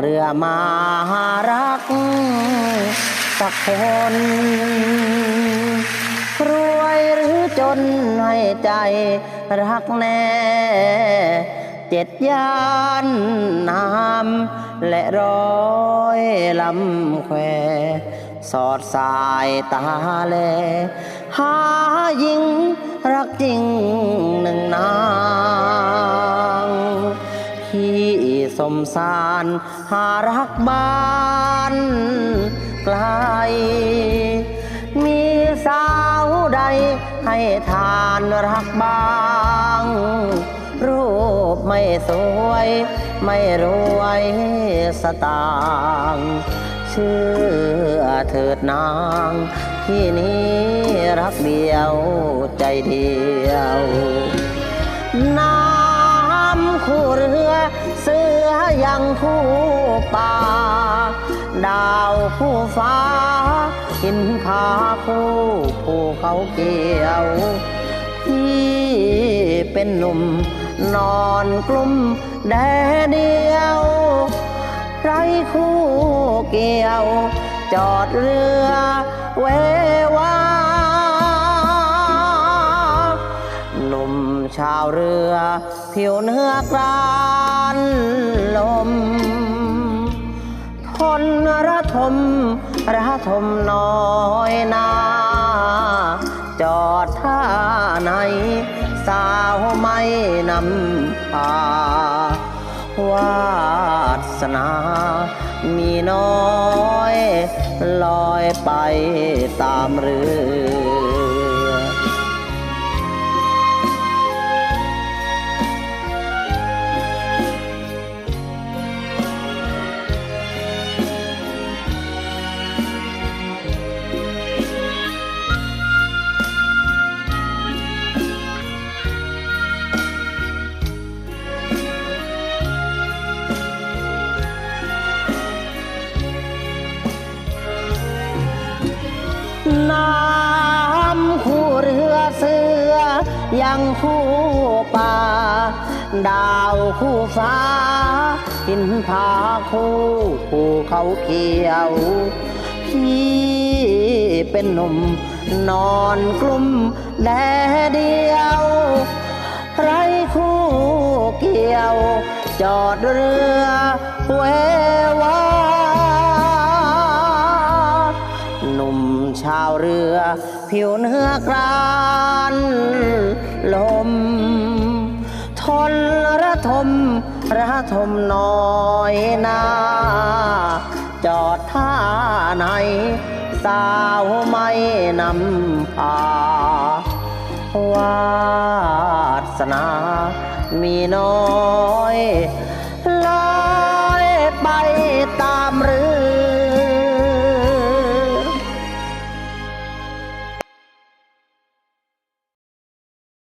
เรือมารักสักคนรวยหรือจนให้ใจรักแน่เจ็ดย่านน้ำและร้อยลำแควสอดสายตาแล หาหญิงรักจริงหนึ่งนา มสารหารักบ้านไกล มีสาวใดให้ทานรักบ้าง รูปไม่สวย ไม่รวยสตางค์เชื่อเถิดนาง ที่นี้รักเดียวใจเดียวน้ำ อยังคู่ป่า ดาวคู่ฟ้าหินผาคู่ภูเขาเกี่ยวพี่เป็นหนุ่ม นอนกลุ่มแดดเดียว ไรคู่เกี่ยว จอดเรือเววาหนุ่มชาวเรือ ผิวเนื้อกรา อยนาจอดท่าไหน สาวไม่นำพาวาสนา มีน้อย ลอยไปตามเรือ น้ำคู่เรือเสือ ยังคู่ป่า ดาวคู่ฟ้าหินผาคู่ภูเขาเขียว พี่เป็นหนุ่มนอนกลุ่มแดดเดียว ไรคู่เกี่ยว จอดเรือเวาวเรือ ผิวเนื้อกรานลม ทนระทมระทมน้อยนาจอดท่าไหน สาวไม่นำพาวาสนามีน้อยลอยไปตา